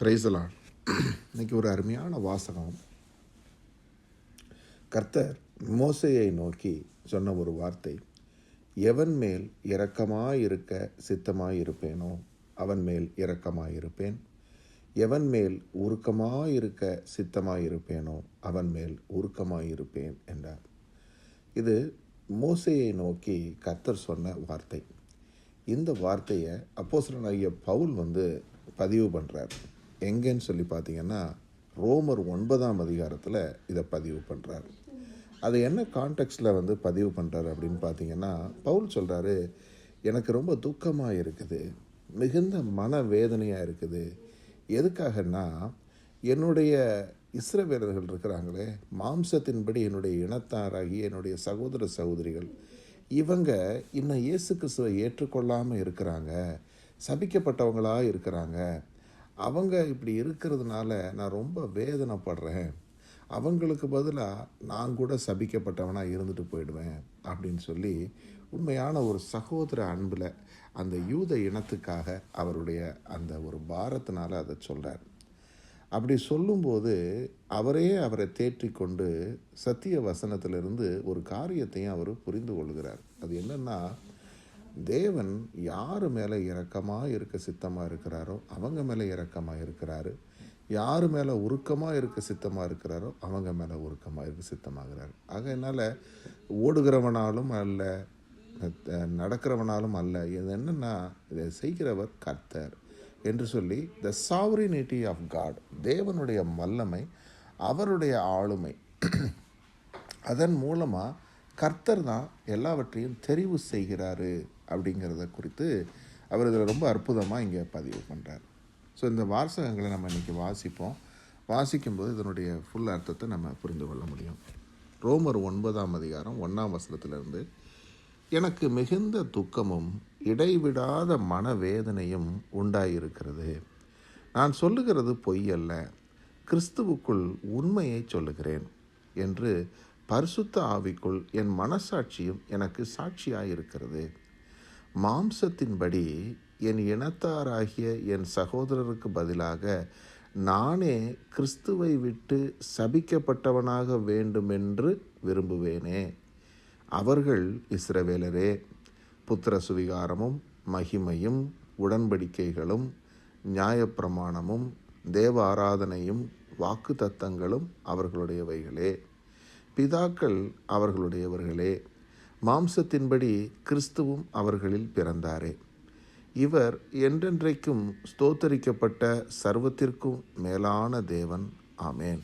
பிரைசலான் இன்னைக்கு ஒரு அருமையான வாசகம். கர்த்தர் மோசையை நோக்கி சொன்ன ஒரு வார்த்தை எவன் மேல் இரக்கமாயிருக்க சித்தமாயிருப்பேனோ அவன் மேல் இரக்கமாயிருப்பேன். எவன் மேல் உருக்கமாயிருக்க சித்தமாயிருப்பேனோ அவன் மேல் உருக்கமாயிருப்பேன் என்றார். இது மோசையை நோக்கி கர்த்தர் சொன்ன வார்த்தை. இந்த வார்த்தையை அப்போஸ்தலனாகிய பவுல் வந்து பதிவு பண்ணுறார் எங்கேன்னு சொல்லி பார்த்தீங்கன்னா ரோமர் ஒன்பதாம் அதிகாரத்தில் இதை பதிவு பண்ணுறார் அது என்ன கான்டெக்ஸ்டில் வந்து பதிவு பண்ணுறாரு அப்படின்னு பார்த்தீங்கன்னா பவுல் சொல்கிறாரு எனக்கு ரொம்ப துக்கமாக இருக்குது மிகுந்த மன வேதனையாக இருக்குது. எதுக்காகன்னா என்னுடைய இஸ்ரவேலர்கள் இருக்கிறாங்களே மாம்சத்தின்படி என்னுடைய இனத்தாராகி என்னுடைய சகோதர சகோதரிகள் இவங்க இன்னும் இயேசு கிறிஸ்துவை ஏற்றுக்கொள்ளாமல் இருக்கிறாங்க சபிக்கப்பட்டவங்களாக இருக்கிறாங்க அவங்க இப்படி இருக்கிறதுனால நான் ரொம்ப வேதனைப்படுறேன். அவங்களுக்கு பதிலாக நான் கூட சபிக்கப்பட்டவனாக இருந்துட்டு போயிடுவேன் அப்படின்னு சொல்லி உண்மையான ஒரு சகோதர அன்பில் அந்த யூத இனத்துக்காக அவருடைய அந்த ஒரு பாரத்தினால் அதை சொல்கிறார் அப்படி சொல்லும்போது அவரே அவரை தேற்றிக்கொண்டு சத்திய வசனத்திலிருந்து ஒரு காரியத்தையும் அவர் புரிந்து கொள்கிறார். அது என்னன்னா தேவன் யார் மேலே இரக்கமாக இருக்க சித்தமாக இருக்கிறாரோ அவங்க மேலே இரக்கமாக இருக்கிறாரு. யார் மேலே உருக்கமாக இருக்க சித்தமாக இருக்கிறாரோ அவங்க மேலே உருக்கமாக இருக்க சித்தமாகிறார். ஆக என்னால் ஓடுகிறவனாலும் அல்ல நடக்கிறவனாலும் அல்ல. இது என்னென்னா இதை செய்கிறவர் கர்த்தர் என்று சொல்லி த சாவரினிட்டி ஆஃப் காட் தேவனுடைய வல்லமை அவருடைய ஆளுமை. அதன் மூலமாக கர்த்தர் தான் எல்லாவற்றையும் தெரிவு செய்கிறாரு. அப்படிங்கிறத குறித்து அவர் இதில் ரொம்ப அற்புதமாக இங்கே பதிவு பண்ணுறார் ஸோ இந்த வாசகங்களை நம்ம இன்றைக்கி வாசிப்போம். வாசிக்கும்போது இதனுடைய ஃபுல் அர்த்தத்தை நம்ம புரிந்து கொள்ள முடியும். ரோமர் ஒன்பதாம் அதிகாரம் ஒன்றாம் வசனத்திலிருந்து எனக்கு மிகுந்த துக்கமும் இடைவிடாத மனவேதனையும் உண்டாயிருக்கிறது. நான் சொல்லுகிறது பொய் அல்ல. கிறிஸ்துவுக்குள் உண்மையை சொல்லுகிறேன் என்று பரிசுத்த ஆவிக்குள் என் மனசாட்சியும் எனக்கு சாட்சியாக இருக்கிறது மாம்சத்தின்படி என் இனத்தாராகிய என் சகோதரருக்கு பதிலாக நானே கிறிஸ்துவை விட்டு சபிக்கப்பட்டவனாக வேண்டுமென்று விரும்புவேனே. அவர்கள் இஸ்ரவேலரே புத்திர சுவிகாரமும் மகிமையும் உடன்படிக்கைகளும் நியாயப்பிரமாணமும் தேவ ஆராதனையும் வாக்கு தத்தங்களும் அவர்களுடையவைகளே. பிதாக்கள் அவர்களுடையவர்களே மாம்சத்தின்படி கிறிஸ்துவும் அவர்களில் பிறந்தாரே. இவர் என்றென்றைக்கும் ஸ்தோத்தரிக்கப்பட்ட சர்வத்திற்கும் மேலான தேவன். ஆமேன்.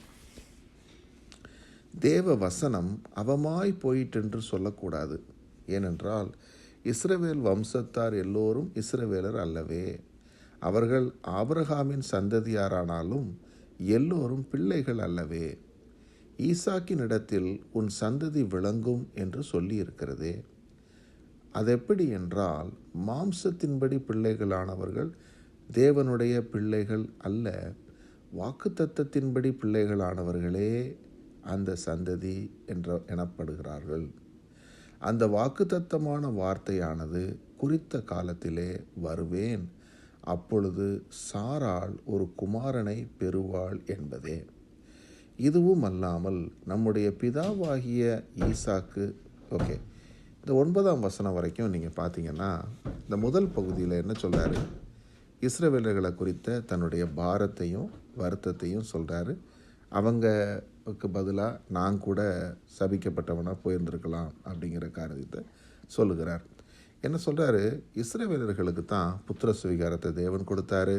தேவ வசனம் அவமாய் போயிட்டென்று சொல்லக்கூடாது. ஏனென்றால் இஸ்ரவேல் வம்சத்தார் எல்லோரும் இஸ்ரவேலர் அல்லவே. அவர்கள் ஆபிரகாமின் சந்ததியாரானாலும் எல்லோரும் பிள்ளைகள் அல்லவே. ஈசாக்கின் இடத்தில் உன் சந்ததி விளங்கும் என்று சொல்லியிருக்கிறதே. அதெப்படி என்றால் மாம்சத்தின்படி பிள்ளைகளானவர்கள் தேவனுடைய பிள்ளைகள் அல்ல வாக்குத்தத்தத்தின்படி பிள்ளைகளானவர்களே அந்த சந்ததி என்ற எனப்படுகிறார்கள். அந்த வாக்குத்தத்தமான வார்த்தையானது குறித்த காலத்திலே வருவேன். அப்பொழுது சாராள் ஒரு குமாரனை பெறுவாள் என்பதே. இதுவும் அல்லாமல் நம்முடைய பிதாவாகிய ஈசாக்கு ஓகே இந்த ஒன்பதாம் வசனம் வரைக்கும் நீங்கள் பார்த்தீங்கன்னா இந்த முதல் பகுதியில் என்ன சொல்கிறாரு இஸ்ரவேலர்களை குறித்த தன்னுடைய பாரத்தையும் வருத்தத்தையும் சொல்கிறாரு அவங்களுக்கு பதிலாக நான் கூட சபிக்கப்பட்டவனாக போயிருந்திருக்கலாம் அப்படிங்கிற காரியத்தை சொல்லுகிறார். என்ன சொல்கிறாரு இஸ்ரவேலர்களுக்கு தான் புத்திர சுவீகாரத்தை தேவன் கொடுத்தாரு.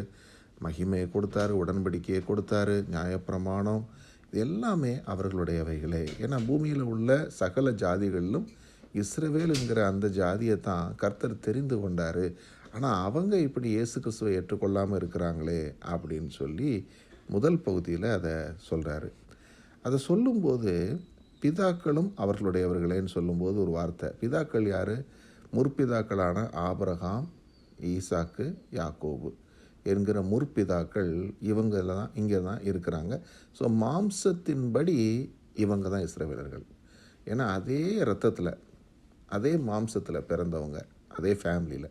மகிமையை கொடுத்தாரு உடன்படிக்கையை கொடுத்தாரு நியாயப்பிரமாணம் இது எல்லாமே அவர்களுடையவைகளே. ஏன்னா பூமியில் உள்ள சகல ஜாதிகளிலும் இஸ்ரவேலுங்கிற அந்த ஜாதியை தான் கர்த்தர் தெரிந்து கொண்டார். ஆனால் அவங்க இப்படி இயேசு கிறிஸ்துவை ஏற்றுக்கொள்ளாமல் இருக்கிறாங்களே அப்படின்னு சொல்லி முதல் பகுதியில் அதை சொல்கிறாரு அதை சொல்லும்போது பிதாக்களும் அவர்களுடையவர்களேன்னு சொல்லும்போது ஒரு வார்த்தை. பிதாக்கள் யார்? முற்பிதாக்களான ஆபரகாம் ஈசாக்கு யாக்கோபு. என்கிற முற்பிதாக்கள் இவங்க தான் இங்கே தான் இருக்கிறாங்க. ஸோ மாம்சத்தின்படி இவங்க தான் இஸ்ரவேலர்கள். ஏன்னா அதே ரத்தத்தில் அதே மாம்சத்தில் பிறந்தவங்க அதே ஃபேமிலியில்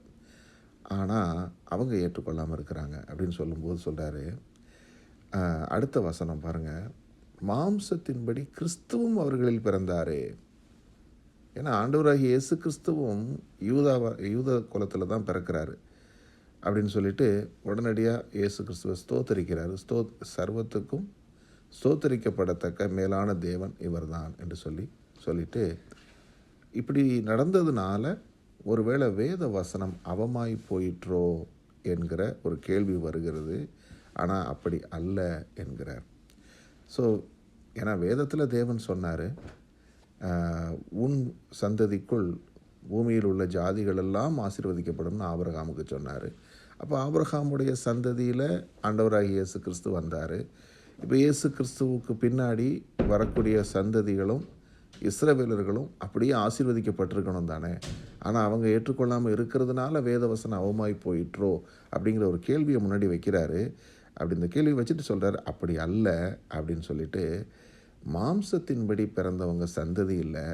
ஆனால் அவங்க ஏற்றுக்கொள்ளாமல் இருக்கிறாங்க அப்படின்னு சொல்லும்போது சொல்கிறாரு அடுத்த வசனம் பாருங்கள் மாம்சத்தின்படி கிறிஸ்துவும் அவர்களில் பிறந்தாரே. ஏன்னா ஆண்டவராகிய இயேசு கிறிஸ்துவும் யூதா யூத குலத்தில் தான் பிறக்கிறாரு. அப்படின்னு சொல்லிட்டு உடனடியாக இயேசு கிறிஸ்துவ ஸ்தோத்தரிக்கிறார். ஸ்தோ சர்வத்துக்கும் ஸ்தோத்தரிக்கப்படத்தக்க மேலான தேவன் இவர்தான் என்று சொல்லி சொல்லிட்டு இப்படி நடந்ததுனால ஒருவேளை வேத வசனம் அவமாய் போயிற்றோ என்கிற ஒரு கேள்வி வருகிறது. ஆனால் அப்படி அல்ல என்கிறார். ஸோ ஏன்னா வேதத்தில் தேவன் சொன்னார் உன் சந்ததிக்குள் பூமியில் உள்ள ஜாதிகளெல்லாம் ஆசீர்வதிக்கப்படும்னு ஆபரகாமுக்கு சொன்னார். அப்போ ஆபிரகாமுடைய சந்ததியில் ஆண்டவராகிய இயேசு கிறிஸ்து வந்தார். இப்போ இயேசு கிறிஸ்துவுக்கு பின்னாடி வரக்கூடிய சந்ததிகளும் இஸ்ரவேலர்களும் அப்படியே ஆசீர்வதிக்கப்பட்டிருக்கணும் தானே. ஆனால் அவங்க ஏற்றுக்கொள்ளாமல் இருக்கிறதுனால வேதவசனம் அவமாய் போயிற்றோ அப்படிங்கிற ஒரு கேள்வியை முன்னாடி வைக்கிறாரு. அப்படி இந்த கேள்வி வச்சுட்டு சொல்கிறார் அப்படி அல்ல அப்படின்னு சொல்லிட்டு மாம்சத்தின்படி பிறந்தவங்க சந்ததி இல்லை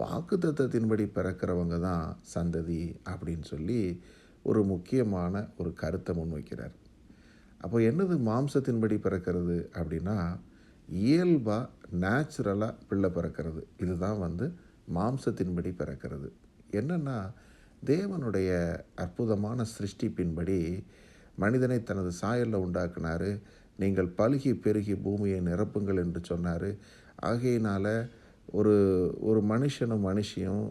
வாக்குத்தத்தத்தின்படி பிறக்கிறவங்க தான் சந்ததி அப்படின்னு சொல்லி ஒரு முக்கியமான ஒரு கருத்தை முன்வைக்கிறார். அப்போ என்னது மாம்சத்தின்படி பிறக்கிறது அப்படின்னா இயல்பாக நேச்சுரலாக பிள்ளை பிறக்கிறது. இதுதான் வந்து மாம்சத்தின்படி பிறக்கிறது. என்னென்னா தேவனுடைய அற்புதமான சிருஷ்டிப்பின்படி மனிதனை தனது சாயலில் உண்டாக்குனார். நீங்கள் பழுகி பெருகி பூமியை நிரப்புங்கள் என்று சொன்னார். ஆகையினால் ஒரு ஒரு மனுஷனும் மனுஷியும்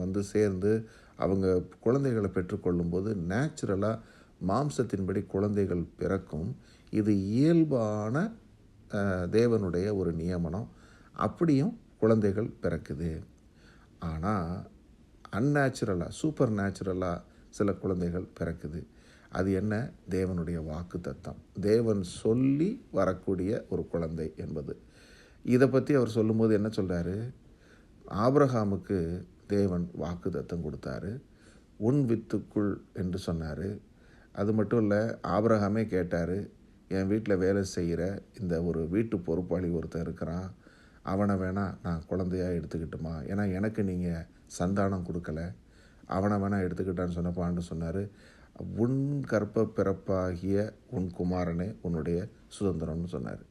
வந்து சேர்ந்து அவங்க குழந்தைகளை பெற்றுக்கொள்ளும்போது நேச்சுரலாக மாம்சத்தின்படி குழந்தைகள் பிறக்கும். இது இயல்பான தேவனுடைய ஒரு நியமனம். அப்படியும் குழந்தைகள் பிறக்குது. ஆனால் அந்நேச்சுரலாக சூப்பர் நேச்சுரலாக சில குழந்தைகள் பிறக்குது. அது என்ன? தேவனுடைய வாக்கு தத்தம். தேவன் சொல்லி வரக்கூடிய ஒரு குழந்தை என்பது. இதை பற்றி அவர் சொல்லும்போது என்ன சொல்கிறாரு ஆப்ரஹாமுக்கு தேவன் வாக்கு தத்தம் கொடுத்தாரு. உன் வித்துக்குள் என்று சொன்னார். அது மட்டும் இல்லை ஆபிரகாமே கேட்டார் என் வீட்டில் வேலை செய்கிற இந்த ஒரு வீட்டு பொறுப்பாளி ஒருத்தன் இருக்கிறான். அவனை வேணால் நான் குழந்தையாக எடுத்துக்கிட்டுமா? ஏன்னா எனக்கு நீங்கள் சந்தானம் கொடுக்கல. அவனை வேணால் எடுத்துக்கிட்டான்னு சொன்னப்பான்னு சொன்னார். உன் கற்ப பிறப்பாகிய உன் குமாரனே உன்னுடைய சுதந்திரம்னு சொன்னார்.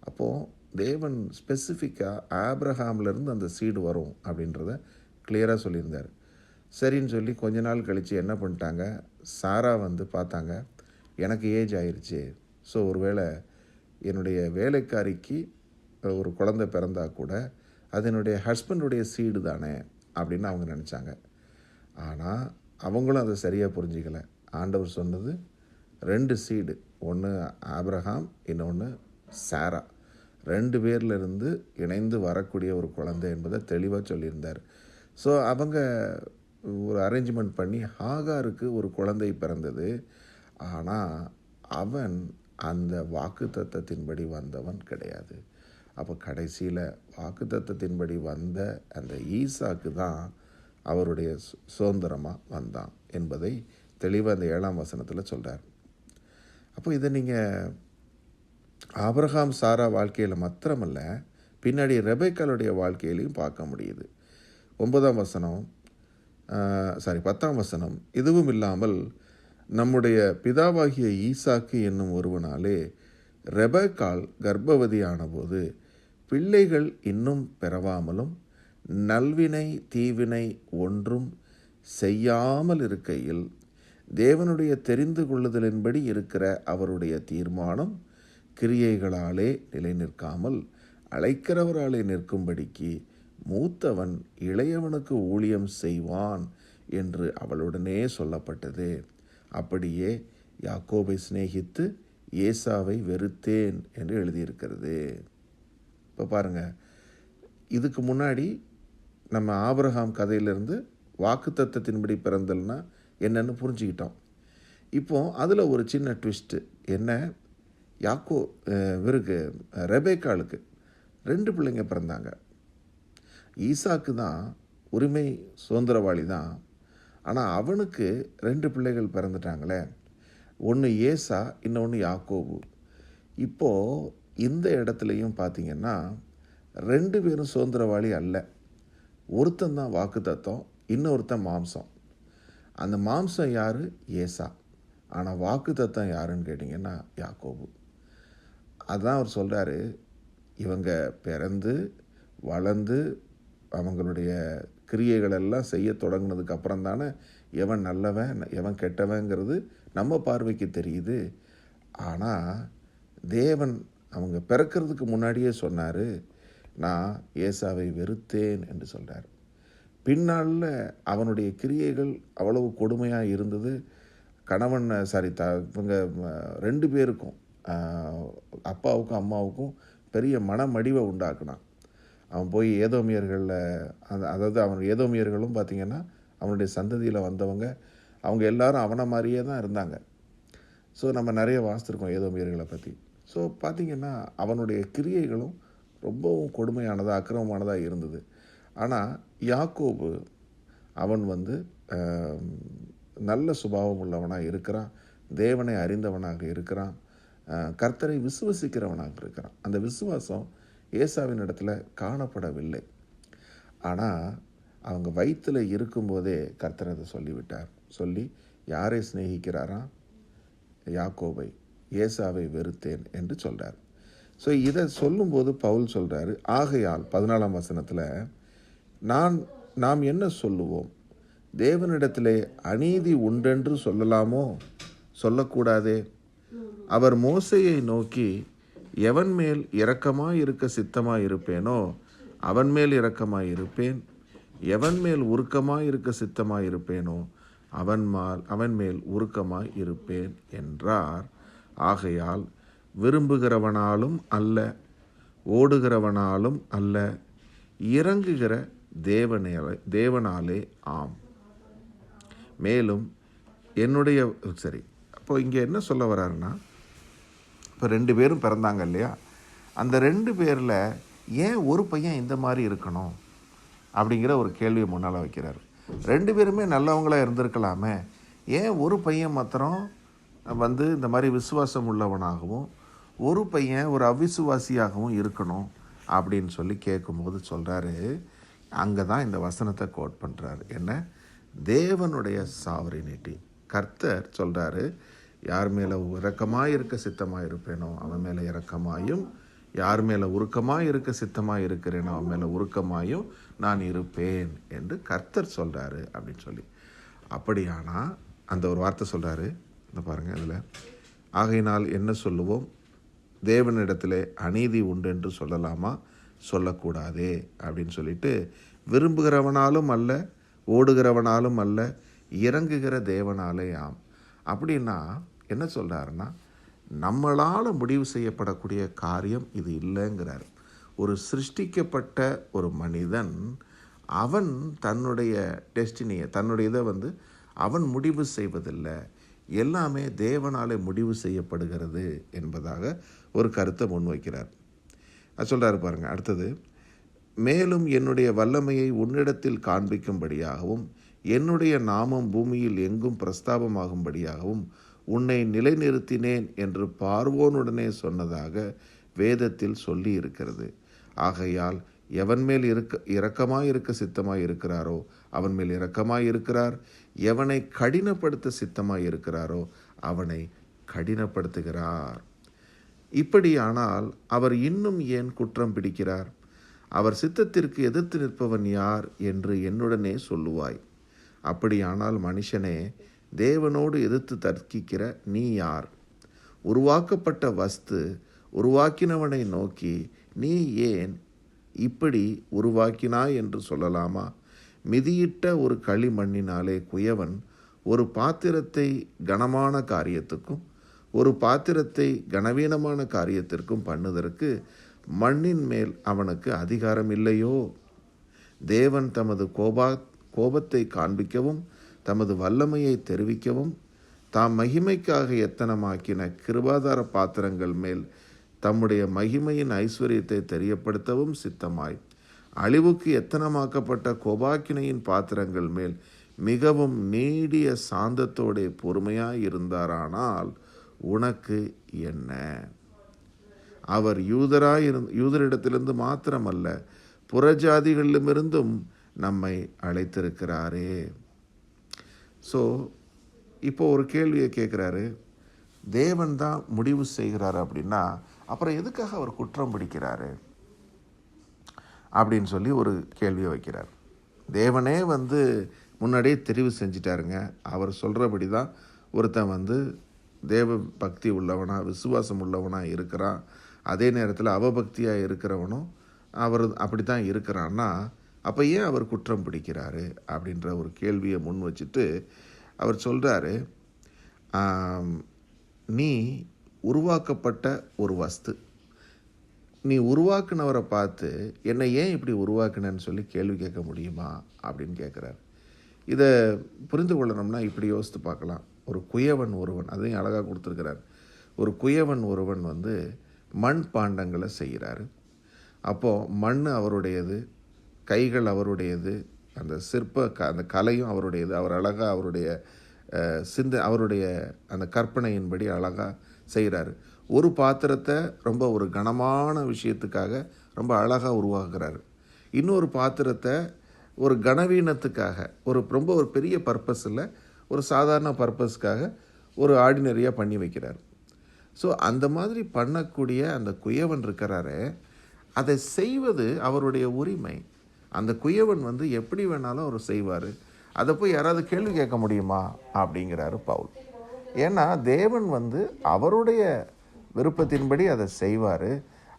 அப்போது தேவன் ஸ்பெசிஃபிக்காக ஆப்ரஹாம்லேருந்து அந்த சீடு வரும் அப்படின்றத கிளியராக சொல்லியிருந்தார். சரின்னு சொல்லி கொஞ்ச நாள் கழித்து என்ன பண்ணிட்டாங்க? சாரா வந்து பார்த்தாங்க எனக்கு ஏஜ் ஆயிடுச்சு ஸோ ஒருவேளை என்னுடைய வேலைக்காரிக்கு ஒரு குழந்தை பிறந்தா கூட அது என்னுடைய ஹஸ்பண்டுடைய சீடு தானே அப்படின்னு அவங்க நினச்சாங்க. ஆனால் அவங்களும் அதை சரியாக புரிஞ்சிக்கல. ஆண்டவர் சொன்னது ரெண்டு சீடு ஒன்று ஆப்ரஹாம் இன்னொன்று சாரா. ரெண்டு பேர்லேருந்து இணைந்து வரக்கூடிய ஒரு குழந்தை என்பதை தெளிவாக சொல்லியிருந்தார். ஸோ அவங்க ஒரு அரேஞ்ச்மெண்ட் பண்ணி ஹாகாருக்கு ஒரு குழந்தை பிறந்தது. ஆனால் அவன் அந்த வாக்கு தத்தத்தின்படி வந்தவன் கிடையாது. அப்போ கடைசியில் வாக்கு தத்தத்தின்படி வந்த அந்த ஈசாக்கு தான் அவருடைய சுதந்திரமாக வந்தான் என்பதை தெளிவாக அந்த ஏழாம் வசனத்தில் சொல்கிறார் அப்போ இதை நீங்கள் ஆபிரகாம் சாரா வாழ்க்கையில் மாத்திரமல்ல பின்னாடி ரெபேக்காளுடைய வாழ்க்கையிலையும் பார்க்க முடியுது. ஒன்பதாம் வசனம் சாரி பத்தாம் வசனம். இதுவும் இல்லாமல் நம்முடைய பிதாவாகிய ஈசாக்கு என்னும் ஒருவனாலே ரெபேக்காள் கர்ப்பவதியானபோது பிள்ளைகள் இன்னும் பெறவாமலும் நல்வினை தீவினை ஒன்றும் செய்யாமல் இருக்கையில் தேவனுடைய தெரிந்து கொள்ளுதலின்படி இருக்கிற அவருடைய தீர்மானம் கிரியைகளாலே நிலை நிற்காமல் அழைக்கிறவராலே நிற்கும்படிக்கு மூத்தவன் இளையவனுக்கு ஊழியம் செய்வான் என்று அவளுடனே சொல்லப்பட்டது. அப்படியே யாக்கோபை சிநேகித்து ஏசாவை வெறுத்தேன் என்று எழுதியிருக்கிறது. இப்போ பாருங்க இதுக்கு முன்னாடி நம்ம ஆபிரகாம் கதையிலிருந்து வாக்குத்தத்தத்தின்படி பிறந்தல்னா என்னென்னு புரிஞ்சுக்கிட்டோம். இப்போது அதில் ஒரு சின்ன ட்விஸ்ட்டு என்ன? யாக்கோ இவருக்கு ரெபேக்காளுக்கு ரெண்டு பிள்ளைங்க பிறந்தாங்க. ஈசாக்கு தான் உரிமை சுதந்திரவாளி தான். ஆனால் அவனுக்கு ரெண்டு பிள்ளைகள் பிறந்துட்டாங்களே. ஒன்று ஏசா இன்னொன்று யாக்கோபு. இப்போது இந்த இடத்துலையும் பார்த்தீங்கன்னா ரெண்டு பேரும் சுதந்திரவாளி அல்ல. ஒருத்தன் தான் வாக்கு தத்துவம் இன்னொருத்தன் மாம்சம். அந்த மாம்சம் யார்? ஏசா. ஆனால் வாக்கு தத்தம் யாருன்னு கேட்டிங்கன்னா யாக்கோபு. அதான் அவர் சொல்கிறாரு இவங்க பிறந்து வளர்ந்து அவங்களுடைய கிரியைகள் எல்லாம் செய்ய தொடங்கினதுக்கு அப்புறம் தானே எவன் நல்லவன் எவன் கெட்டவங்கிறது நம்ம பார்வைக்கு தெரியுது. ஆனால் தேவன் அவங்க பிறக்கிறதுக்கு முன்னாடியே சொன்னார் நான் ஏசாவை வெறுத்தேன் என்று சொல்கிறார் பின்னால் அவனுடைய கிரியைகள் அவ்வளவு கொடுமையாக இருந்தது. கணவன் சாரி த இவங்க ரெண்டு பேருக்கும் அப்பாவுக்கும் அம்மாவுக்கும் பெரிய மனமடிவை உண்டாக்குனான். அவன் போய் ஏதோமியர்களில் அந்த அதாவது அவன் ஏதோமியர்களும் பார்த்திங்கன்னா அவனுடைய சந்ததியில் வந்தவங்க அவங்க எல்லாரும் அவனை மாதிரியே தான் இருந்தாங்க. ஸோ நம்ம நிறைய வாசித்திருக்கோம் ஏதோமியர்களை பற்றி ஸோ பார்த்திங்கன்னா அவனுடைய கிரியைகளும் ரொம்பவும் கொடுமையானதாக அக்கிரமமானதாக இருந்தது. ஆனால் யாக்கோபு அவன் வந்து நல்ல சுபாவம் உள்ளவனாக இருக்கிறான் தேவனை அறிந்தவனாக இருக்கிறான் கர்த்தரை விசுவசிக்கிறவனாக இருக்கிறான். அந்த விசுவாசம் ஏசாவின் இடத்துல காணப்படவில்லை. ஆனால் அவங்க வயிற்றில் இருக்கும்போதே கர்த்தர் அதை சொல்லிவிட்டார். சொல்லி யாரை சிநேகிக்கிறாராம் யாக்கோவை ஏசாவை வெறுத்தேன் என்று சொல்கிறார் ஸோ இதை சொல்லும்போது பவுல் சொல்கிறாரு ஆகையால் பதினாலாம் வசனத்தில் நான் நாம் என்ன சொல்லுவோம்? தேவனிடத்திலே அநீதி உண்டென்று சொல்லலாமோ? சொல்லக்கூடாதே? அவர் மோசையை நோக்கி எவன் மேல் இரக்கமாய் இருக்க சித்தமாய் இருப்பேனோ அவன் மேல் இரக்கமாய் இருப்பேன் எவன் மேல் உருக்கமாய் இருக்க சித்தமாய் இருப்பேனோ அவன் மால் அவன் மேல் உருக்கமாய் இருப்பேன் என்றார். ஆகையால் விரும்புகிறவனாலும் அல்ல ஓடுகிறவனாலும் அல்ல இறங்குகிற தேவனே தேவனாலே ஆம். மேலும் என்னுடைய சரி அப்போ இங்கே என்ன சொல்ல வர்றாருன்னா இப்போ ரெண்டு பேரும் பிறந்தாங்க இல்லையா? அந்த ரெண்டு பேரில் ஏன் ஒரு பையன் இந்த மாதிரி இருக்கணும்? அப்படிங்கிற ஒரு கேள்வியை முன்னால் வைக்கிறார். ரெண்டு பேருமே நல்லவங்களாக இருந்திருக்கலாமே. ஏன் ஒரு பையன் மாத்திரம் வந்து இந்த மாதிரி விசுவாசம் உள்ளவனாகவும் ஒரு பையன் ஒரு அவிசுவாசியாகவும் இருக்கணும் அப்படின்னு சொல்லி கேட்கும்போது சொல்கிறாரு அங்கே தான் இந்த வசனத்தை கோட் பண்ணுறாரு என்ன? தேவனுடைய சாவரினிட்டி கர்த்தர் சொல்கிறாரு யார் மேலே இரக்கமாக இருக்க சித்தமாக இருப்பேனோ அவன் மேலே இரக்கமாயும் யார் மேலே உருக்கமாக இருக்க சித்தமாக இருக்கிறேனோ அவன் மேலே உருக்கமாயும் நான் இருப்பேன் என்று கர்த்தர் சொல்கிறாரு அப்படின்னு சொல்லி. அப்படியானா அந்த ஒரு வார்த்தை சொல்கிறாரு இந்த பாருங்கள் அதில். ஆகையினால் என்ன சொல்லுவோம்? தேவனிடத்திலே அநீதி உண்டு என்று சொல்லலாமா? சொல்லக்கூடாதே அப்படின்னு சொல்லிட்டு விரும்புகிறவனாலும் அல்ல ஓடுகிறவனாலும் அல்ல இறங்குகிற தேவனாலே ஆம். அப்படின்னா என்ன சொல்கிறாருன்னா நம்மளால் முடிவு செய்யப்படக்கூடிய காரியம் இது இல்லைங்கிறார். ஒரு சிருஷ்டிக்கப்பட்ட ஒரு மனிதன் அவன் தன்னுடைய டெஸ்டினியை தன்னுடைய இதை வந்து அவன் முடிவு செய்வதில்லை. எல்லாமே தேவனாலே முடிவு செய்யப்படுகிறது என்பதாக ஒரு கருத்தை முன்வைக்கிறார். அது சொல்கிறாரு பாருங்கள் அடுத்தது மேலும் என்னுடைய வல்லமையை உன்னிடத்தில் காண்பிக்கும்படியாகவும் என்னுடைய நாமம் பூமியில் எங்கும் பிரஸ்தாபமாகும்படியாகவும் உன்னை நிலைநிறுத்தினேன் என்று பார்வோனுடனே சொன்னதாக வேதத்தில் சொல்லி இருக்கிறது ஆகையால் எவன் மேல் இருக்க இரக்கமாய் இருக்க சித்தமாய் இருக்கிறாரோ அவன் மேல் இரக்கமாய் இருக்கிறார் எவனை கடினப்படுத்த சித்தமாய் இருக்கிறாரோ அவனை கடினப்படுத்துகிறார். இப்படியானால் அவர் இன்னும் ஏன் குற்றம் பிடிக்கிறார்? அவர் சித்தத்திற்கு எதிர்த்து நிற்பவன் யார் என்று என்னுடனே சொல்லுவாய். அப்படியானால் மனுஷனே தேவனோடு எதிர்த்து தர்க்கிக்கிற நீ யார்? உருவாக்கப்பட்ட வஸ்து உருவாக்கினவனை நோக்கி நீ ஏன் இப்படி உருவாக்கினாய்? என்று சொல்லலாமா? மிதியிட்ட ஒரு களிமண்ணினாலே குயவன் ஒரு பாத்திரத்தை கனமான காரியத்துக்கும் ஒரு பாத்திரத்தை கனவீனமான காரியத்திற்கும் பண்ணுதற்கு மண்ணின் மேல் அவனுக்கு அதிகாரம் இல்லையோ? தேவன் தமது கோபா கோபத்தை காண்பிக்கவும் தமது வல்லமையை தெரிவிக்கவும் தாம் மகிமைக்காக எத்தனமாக்கின கிருபாதார பாத்திரங்கள் மேல் தம்முடைய மகிமையின் ஐஸ்வர்யத்தை தெரியப்படுத்தவும் சித்தமாய். அழிவுக்கு எத்தனமாக்கப்பட்ட கோபாக்கினையின் பாத்திரங்கள் மேல் மிகவும் நீடிய சாந்தத்தோடே பொறுமையாய் இருந்தாரானால் உனக்கு என்ன? அவர் யூதராய் இருந் யூதரிடத்திலிருந்து மாத்திரமல்ல புறஜாதிகளிலுமிருந்தும் நம்மை அழைத்திருக்கிறாரே. ஸோ இப்போ ஒரு கேள்வியை கேட்குறாரு தேவன் தான் முடிவு செய்கிறாரு அப்படின்னா அப்புறம் எதுக்காக அவர் குற்றம் பிடிக்கிறாரு? அப்படின்னு சொல்லி ஒரு கேள்வியை வைக்கிறார். தேவனே வந்து முன்னாடியே தெரிவு செஞ்சிட்டாருங்க. அவர் சொல்கிறபடி தான் ஒருத்தன் வந்து தேவ பக்தி உள்ளவனா விசுவாசம் உள்ளவனாக இருக்கிறான். அதே நேரத்தில் அவபக்தியாக இருக்கிறவனும் அவர் அப்படி தான் இருக்கிறான்னா அப்போ ஏன் அவர் குற்றம் பிடிக்கிறாரு அப்படின்ற ஒரு கேள்வியை முன் வச்சுட்டு அவர் சொல்கிறாரு நீ உருவாக்கப்பட்ட ஒரு வஸ்து. நீ உருவாக்குனவரை பார்த்து என்னை ஏன் இப்படி உருவாக்குனேன்னு சொல்லி கேள்வி கேட்க முடியுமா? அப்படின்னு கேட்குறாரு. இதை புரிந்து கொள்ளணும்னா இப்படி யோசித்து பார்க்கலாம். ஒரு குயவன் ஒருவன் அதையும் அழகாக கொடுத்துருக்கிறார். ஒரு குயவன் ஒருவன் வந்து மண் பாண்டங்களை செய்கிறாரு. அப்போது மண் அவருடையது கைகள் அவருடையது அந்த சிற்ப க அந்த கலையும் அவருடையது அவர் அழகாக அவருடைய சிந்த அவருடைய அந்த கற்பனையின்படி அழகாக செய்கிறாரு ஒரு பாத்திரத்தை ரொம்ப ஒரு கனமான விஷயத்துக்காக ரொம்ப அழகாக உருவாக்குறாரு. இன்னொரு பாத்திரத்தை ஒரு கனவீனத்துக்காக ஒரு ரொம்ப ஒரு பெரிய பர்பஸ் இல்லை ஒரு சாதாரண பர்பஸ்க்காக ஒரு ஆர்டினரியாக பண்ணி வைக்கிறார். ஸோ அந்த மாதிரி பண்ணக்கூடிய அந்த குயவன் இருக்கிறாரே அதை செய்வது அவருடைய உரிமை. அந்த குயவன் வந்து எப்படி வேணாலும் அவர் செய்வார்? அதை போய் யாராவது கேள்வி கேட்க முடியுமா? அப்படிங்கிறாரு பவுல். ஏன்னா தேவன் வந்து அவருடைய விருப்பத்தின்படி அதை செய்வார்.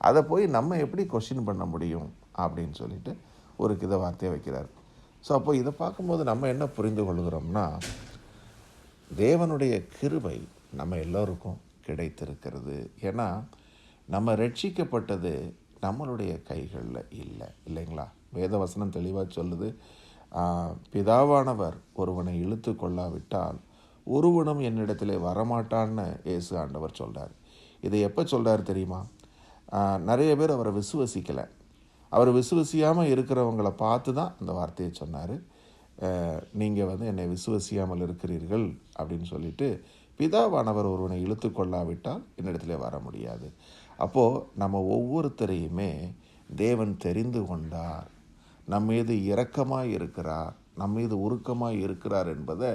அதை போய் நம்ம எப்படி கொஷின் பண்ண முடியும்? அப்படின்னு சொல்லிட்டு ஒரு கித வார்த்தையை வைக்கிறார். ஸோ அப்போ இதை பார்க்கும்போது நம்ம என்ன புரிந்து கொள்கிறோம்னா தேவனுடைய கிருபை நம்ம எல்லோருக்கும் கிடைத்திருக்கிறது. ஏன்னா நம்ம ரட்சிக்கப்பட்டது நம்மளுடைய கைகளில் இல்லை. இல்லைங்களா? வேதவசனம் தெளிவாக சொல்லுது பிதாவானவர் ஒருவனை இழுத்து கொள்ளாவிட்டால் ஒருவனும் என்னிடத்திலே வரமாட்டான்னு இயேசு ஆண்டவர் சொல்கிறார் இதை எப்போ சொல்கிறார் தெரியுமா? நிறைய பேர் அவரை விசுவசிக்கலை. அவர் விசுவசியாமல் இருக்கிறவங்கள பார்த்து தான் அந்த வார்த்தையை சொன்னார். நீங்கள் வந்து என்னை விசுவசியாமல் இருக்கிறீர்கள் அப்படின்னு சொல்லிட்டு பிதாவானவர் ஒருவனை இழுத்து கொள்ளாவிட்டால் என்னிடத்துல வர முடியாது. அப்போது நம்ம ஒவ்வொருத்தரையுமே தேவன் தெரிந்து கொண்டார். நம் மீது இரக்கமாக இருக்கிறார் நம் மீது உருக்கமாக இருக்கிறார் என்பதை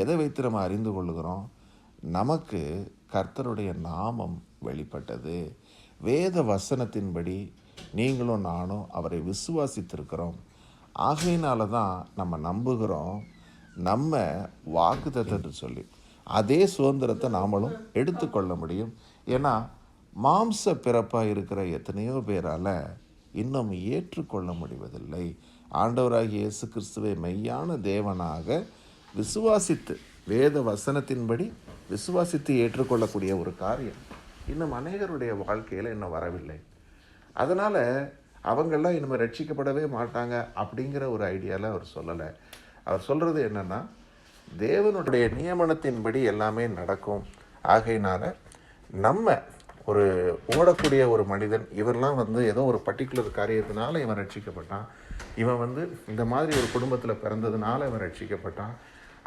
எதை வைத்து நம்ம அறிந்து கொள்கிறோம் நமக்கு கர்த்தருடைய நாமம் வெளிப்பட்டது. வேத வசனத்தின்படி நீங்களும் நானும் அவரை விசுவாசித்திருக்கிறோம். ஆகையினால தான் நம்ம நம்புகிறோம். நம்ம வாக்குத்தத்தத்தை சொல்லி அதே சுதந்திரத்தை நாமளும் எடுத்துக்கொள்ள முடியும். ஏன்னா மாம்ச பிறப்பாக இருக்கிற எத்தனையோ பேரால் இன்னும் ஏற்றுக்கொள்ள முடிவதில்லை. ஆண்டவராகிய இயேசு கிறிஸ்துவை மெய்யான தேவனாக விசுவாசித்து வேத வசனத்தின்படி விசுவாசித்து ஏற்றுக்கொள்ளக்கூடிய ஒரு காரியம் இன்னும் அநேகருடைய வாழ்க்கையில் இன்னும் வரவில்லை. அதனால் அவங்கெல்லாம் இனிமேல் ரட்சிக்கப்படவே மாட்டாங்க அப்படிங்கிற ஒரு ஐடியாவில் அவர் சொல்லலை. அவர் சொல்கிறது என்னென்னா தேவனுடைய நியமனத்தின்படி எல்லாமே நடக்கும். ஆகையினால நம்ம ஒரு ஓடக்கூடிய ஒரு மனிதன் இவரெல்லாம் வந்து ஏதோ ஒரு பர்டிகுலர் காரியத்தினால இவன் ரட்சிக்கப்பட்டான். இவன் வந்து இந்த மாதிரி ஒரு குடும்பத்தில் பிறந்ததுனால இவன் ரட்சிக்கப்பட்டான்.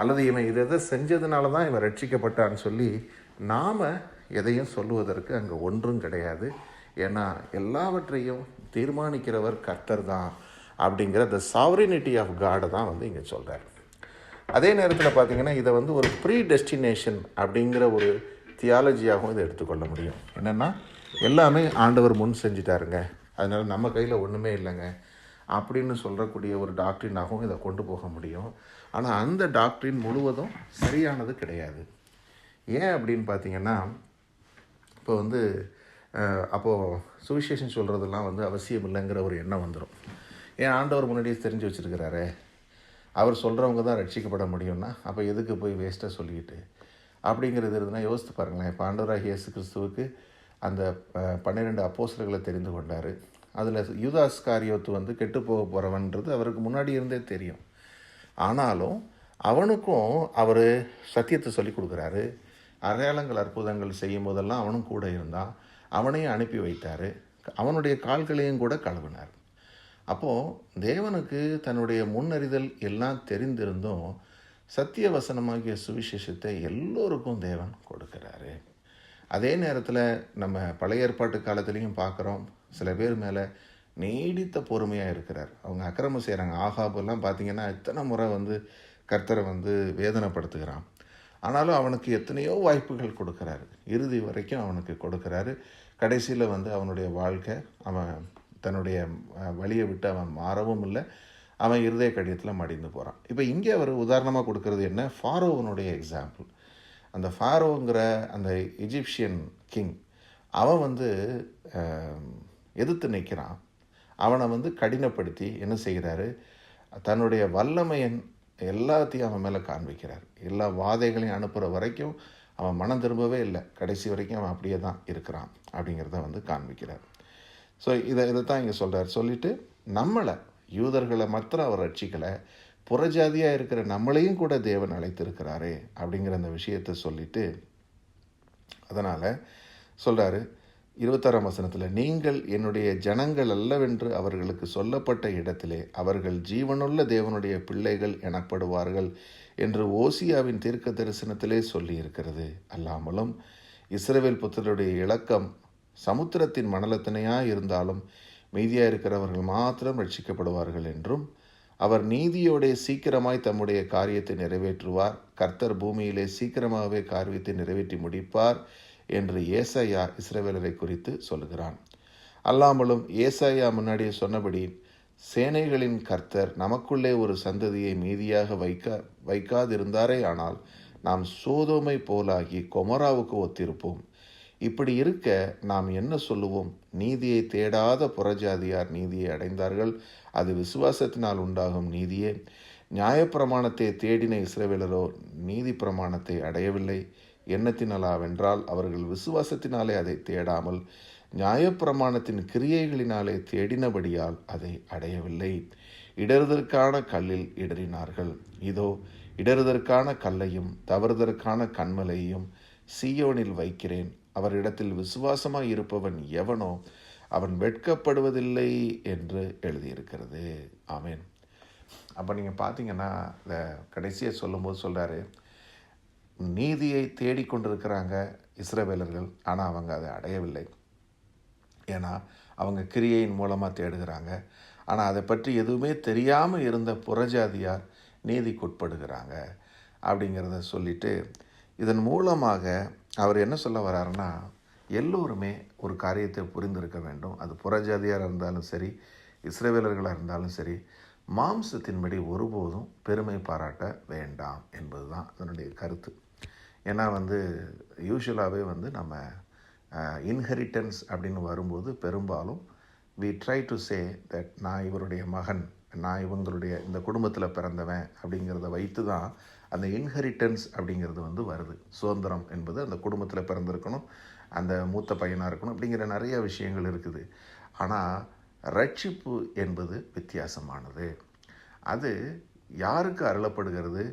அல்லது இவன் இதை எதை செஞ்சதுனால தான் இவன் ரட்சிக்கப்பட்டான்னு சொல்லி நாம் எதையும் சொல்லுவதற்கு அங்கே ஒன்றும் கிடையாது. ஏன்னா எல்லாவற்றையும் தீர்மானிக்கிறவர் கர்த்தர் தான் அப்படிங்கிற த சாவரினிட்டி ஆஃப் காடை தான் வந்து இங்கே சொல்கிறார் அதே நேரத்தில் பார்த்தீங்கன்னா இதை வந்து ஒரு ப்ரீ டெஸ்டினேஷன் அப்படிங்கிற ஒரு தியாலஜியாகவும் இதை எடுத்துக்கொள்ள முடியும். என்னென்னா எல்லாமே ஆண்டவர் முன் செஞ்சிட்டாருங்க. அதனால் நம்ம கையில் ஒன்றுமே இல்லைங்க. அப்படின்னு சொல்லக்கூடிய ஒரு டாக்டரினாகவும் இதை கொண்டு போக முடியும். ஆனால் அந்த டாக்டரின் முழுவதும் சரியானது கிடையாது. ஏன் அப்படின்னு பார்த்தீங்கன்னா இப்போ வந்து அப்போது சுவிசேஷன் சொல்கிறதெல்லாம் வந்து அவசியம் இல்லைங்கிற ஒரு எண்ணம் வந்துடும் ஏன் ஆண்டவர் முன்னாடியே தெரிஞ்சு வச்சுருக்கிறாரு? அவர் சொல்கிறவங்க தான் ரட்சிக்கப்பட முடியும்னா அப்போ எதுக்கு போய் வேஸ்ட்டாக சொல்லிக்கிட்டு? அப்படிங்கிறது இருந்தால் யோசித்து பாருங்களேன். இப்போ ஆண்டவராகிய இயேசு கிறிஸ்துவுக்கு அந்த பன்னிரெண்டு அப்போசர்களை தெரிந்து கொண்டார். அதில் யூதாஸ் காரியோத்து வந்து கெட்டு போக போகிறவன்றது அவருக்கு முன்னாடி இருந்தே தெரியும். ஆனாலும் அவனுக்கும் அவர் சத்தியத்தை சொல்லி கொடுக்குறாரு. அடையாளங்கள் அற்புதங்கள் செய்யும் போதெல்லாம் அவனும் கூட இருந்தான் அவனையும் அனுப்பி வைத்தார். அவனுடைய கால்களையும் கூட கழுவினார். அப்போது தேவனுக்கு தன்னுடைய முன்னறிதல் எல்லாம் தெரிந்திருந்தும் சத்திய வசனமாகிய சுவிசேஷத்தை எல்லோருக்கும் தேவன் கொடுக்கிறாரு. அதே நேரத்தில் நம்ம பழைய ஏற்பாட்டு காலத்துலேயும் பார்க்குறோம். சில பேர் மேலே நீடித்த பொறுமையாக இருக்கிறார். அவங்க அக்கிரமம் செய்கிறாங்க ஆகாபெல்லாம் பார்த்தீங்கன்னா எத்தனை முறை வந்து கர்த்தரை வந்து வேதனைப்படுத்துகிறான். ஆனாலும் அவனுக்கு எத்தனையோ வாய்ப்புகள் கொடுக்குறாரு. இறுதி வரைக்கும் அவனுக்கு கொடுக்குறாரு. கடைசியில் வந்து அவனுடைய வாழ்க்கை அவன் தன்னுடைய வழியை விட்டு அவன் மாறவும் இல்லை. அவன் இருதய கடிதத்தில் மடிந்து போகிறான் இப்போ இங்கே அவர் உதாரணமாக கொடுக்கறது என்ன? ஃபாரோவனுடைய எக்ஸாம்பிள் அந்த ஃபாரோங்கிற அந்த எஜிப்சியன் கிங் அவன் வந்து எதிர்த்து நிற்கிறான் அவனை வந்து கடினப்படுத்தி என்ன செய்கிறாரு? தன்னுடைய வல்லமையன் எல்லாத்தையும் அவன் மேலே காண்பிக்கிறார். எல்லா வாதைகளையும் அனுப்புகிற வரைக்கும் அவன் மனம் திரும்பவே இல்லை. கடைசி வரைக்கும் அவன் அப்படியே தான் இருக்கிறான் அப்படிங்கிறத வந்து காண்பிக்கிறார். ஸோ இதை இதை தான் இங்கே சொல்கிறார் சொல்லிட்டு நம்மளை யூதர்களை மாத்திரம் அவர் ரட்சிக்கலை. புறஜாதியாக இருக்கிற நம்மளையும் கூட தேவன் அழைத்திருக்கிறாரே அப்படிங்கிற அந்த விஷயத்தை சொல்லிட்டு அதனால் சொல்கிறாரு இருபத்தாறாம் வசனத்தில் நீங்கள் என்னுடைய ஜனங்கள் அல்லவென்று அவர்களுக்கு சொல்லப்பட்ட இடத்திலே அவர்கள் ஜீவனுள்ள தேவனுடைய பிள்ளைகள் எனப்படுவார்கள் என்று ஓசியாவின் தீர்க்க தரிசனத்திலே சொல்லியிருக்கிறது. அல்லாமலும் இஸ்ரவேல் புத்தருடைய இலக்கம் சமுத்திரத்தின் மணலத்தினையாக இருந்தாலும் மீதியாக இருக்கிறவர்கள் மாத்திரம் ரட்சிக்கப்படுவார்கள் என்றும் அவர் நீதியோடே சீக்கிரமாய் தம்முடைய காரியத்தை நிறைவேற்றுவார். கர்த்தர் பூமியிலே சீக்கிரமாகவே காரியத்தை நிறைவேற்றி முடிப்பார் என்று ஏசாயா இஸ்ரவேலரை குறித்து சொல்லுகிறான் அல்லாமலும் ஏசாயா முன்னாடியே சொன்னபடி சேனைகளின் கர்த்தர் நமக்குள்ளே ஒரு சந்ததியை மீதியாக வைக்க வைக்காதிருந்தாரே ஆனால் நாம் சோதோமை போலாகி கொமராவுக்கு ஒத்திருப்போம். இப்படி இருக்க நாம் என்ன சொல்லுவோம்? நீதியை தேடாத புறஜாதியார் நீதியை அடைந்தார்கள். அது விசுவாசத்தினால் உண்டாகும் நீதியே. நியாயப்பிரமாணத்தை தேடின இஸ்ரவேலரோ நீதி பிரமாணத்தை அடையவில்லை. எண்ணத்தினாலாவென்றால் அவர்கள் விசுவாசத்தினாலே அதை தேடாமல் நியாயப்பிரமாணத்தின் கிரியைகளினாலே தேடினபடியால் அதை அடையவில்லை. இடறுதற்கான கல்லில் இடறினார்கள். இதோ இடறுதற்கான கல்லையும் தவறுதற்கான கண்மலையும் சீயோனில் வைக்கிறேன். அவரிடத்தில் விசுவாசமாய் இருப்பவன் எவனோ அவன் வெட்கப்படுவதில்லை என்று எழுதியிருக்கிறது. ஆமேன். அப்போ நீங்கள் பார்த்தீங்கன்னா இந்த கடைசியாக சொல்லும்போது சொல்கிறாரு நீதியை தேடிக்கொண்டிருக்கிறாங்க இஸ்ரவேலர்கள் ஆனால் அவங்க அதை அடையவில்லை. ஏன்னா அவங்க கிரியையின் மூலமாக தேடுகிறாங்க. ஆனால் அதை பற்றி எதுவுமே தெரியாமல் இருந்த புறஜாதியார் நீதிக்குட்படுகிறாங்க அப்படிங்கிறத சொல்லிட்டு இதன் மூலமாக அவர் என்ன சொல்ல வர்றாருன்னா எல்லோருமே ஒரு காரியத்தை புரிந்திருக்க வேண்டும். அது புறஜாதியாக இருந்தாலும் சரி இஸ்ரேவேலர்களாக இருந்தாலும் சரி மாம்சத்தின்படி ஒருபோதும் பெருமை பாராட்ட வேண்டாம் என்பது தான் அதனுடைய கருத்து. ஏன்னா வந்து யூஸ்வலாகவே வந்து நம்ம இன்ஹெரிட்டன்ஸ் அப்படின்னு வரும்போது பெரும்பாலும் we try to say that நான் இவருடைய மகன் நான் இவங்களுடைய இந்த குடும்பத்தில் பிறந்தவன் அப்படிங்கிறத வைத்து தான் அந்த இன்ஹெரிட்டன்ஸ் அப்படிங்கிறது வந்து வருது. சுதந்திரம் என்பது அந்த குடும்பத்தில் பிறந்திருக்கணும் அந்த மூத்த பையனாக இருக்கணும் அப்படிங்கிற நிறைய விஷயங்கள் இருக்குது. ஆனால் ரட்சிப்பு என்பது வித்தியாசமானது. அது யாருக்கு அருளப்படுகிறது?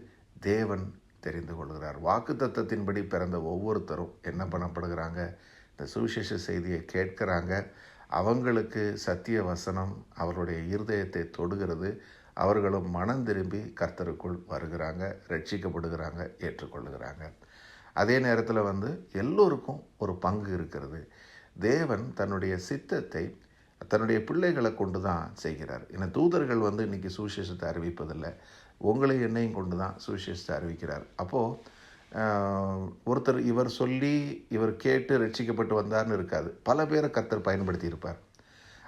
தேவன் தெரிந்து கொள்கிறார். வாக்கு தத்தத்தின்படி பிறந்த ஒவ்வொருத்தரும் என்ன பண்ணப்படுகிறாங்க? இந்த சுவிசேஷ செய்தியை கேட்கிறாங்க. அவங்களுக்கு சத்திய வசனம் அவருடைய இருதயத்தை தொடுகிறது. அவர்களும் மனம் திரும்பி கர்த்தருக்குள் வருகிறாங்க ரட்சிக்கப்படுகிறாங்க ஏற்றுக்கொள்ளுகிறாங்க அதே நேரத்தில் வந்து எல்லோருக்கும் ஒரு பங்கு இருக்கிறது. தேவன் தன்னுடைய சித்தத்தை தன்னுடைய பிள்ளைகளை கொண்டு தான் செய்கிறார். ஏன்னா தூதர்கள் வந்து இன்றைக்கி சுவிசேஷத்தை அறிவிப்பதில்லை. உங்களையும் என்னையும் கொண்டு தான் சுவிசேஷத்தை அறிவிக்கிறார். அப்போது ஒருத்தர் இவர் சொல்லி இவர் கேட்டு ரட்சிக்கப்பட்டு வந்தார்னு இருக்காது. பல பேரை கர்த்தர் பயன்படுத்தி இருப்பார்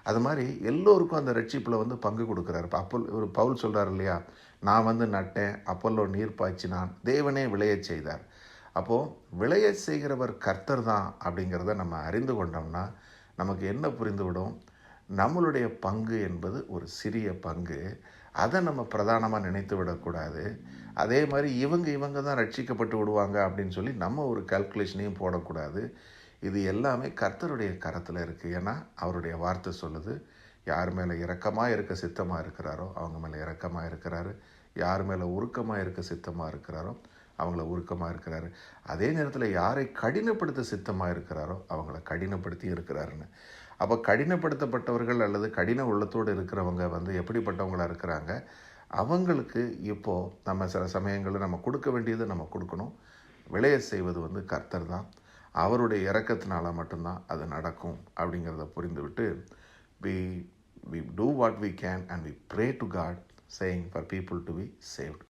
அது மாதிரி எல்லோருக்கும் அந்த ரட்சிப்பில் வந்து பங்கு கொடுக்குறாரு. இப்போ அப்பல் ஒரு பவுல் சொல்கிறார் இல்லையா? நான் வந்து நட்டேன் அப்பல்லோ நீர் பாய்ச்சினான் தேவனே விளையச் செய்தார். அப்போது விளைய செய்கிறவர் கர்த்தர் தான் அப்படிங்கிறத நம்ம அறிந்து கொண்டோம்னா நமக்கு என்ன புரிந்துவிடும்? நம்மளுடைய பங்கு என்பது ஒரு சிறிய பங்கு. அதை நம்ம பிரதானமாக நினைத்து விடக்கூடாது. அதே மாதிரி இவங்க இவங்க தான் ரட்சிக்கப்பட்டு விடுவாங்க அப்படின்னு சொல்லி நம்ம ஒரு கல்குலேஷனையும் போடக்கூடாது. இது எல்லாமே கர்த்தருடைய கரத்தில் இருக்குது ஏன்னா அவருடைய வார்த்தை சொல்லுது. யார் மேலே இரக்கமாக இருக்க சித்தமாக இருக்கிறாரோ அவங்க மேலே இரக்கமாக இருக்கிறாரு. யார் மேலே உருக்கமாக இருக்க சித்தமாக இருக்கிறாரோ அவங்கள உருக்கமாக இருக்கிறாரு. அதே நேரத்தில் யாரை கடினப்படுத்த சித்தமாக இருக்கிறாரோ அவங்கள கடினப்படுத்தி இருக்கிறாருன்னு. அப்போ கடினப்படுத்தப்பட்டவர்கள் அல்லது கடின உள்ளத்தோடு இருக்கிறவங்க வந்து எப்படிப்பட்டவங்களாக இருக்கிறாங்க? அவங்களுக்கு இப்போது நம்ம சில சமயங்களில் நம்ம கொடுக்க வேண்டியது நம்ம கொடுக்கணும். விளைய செய்வது வந்து கர்த்தர் தான். அவருடைய இறக்கத்தினால மட்டும்தான் அது நடக்கும் அப்படிங்கிறத புரிந்துவிட்டு we we do what we can and we pray to God saying for people to be saved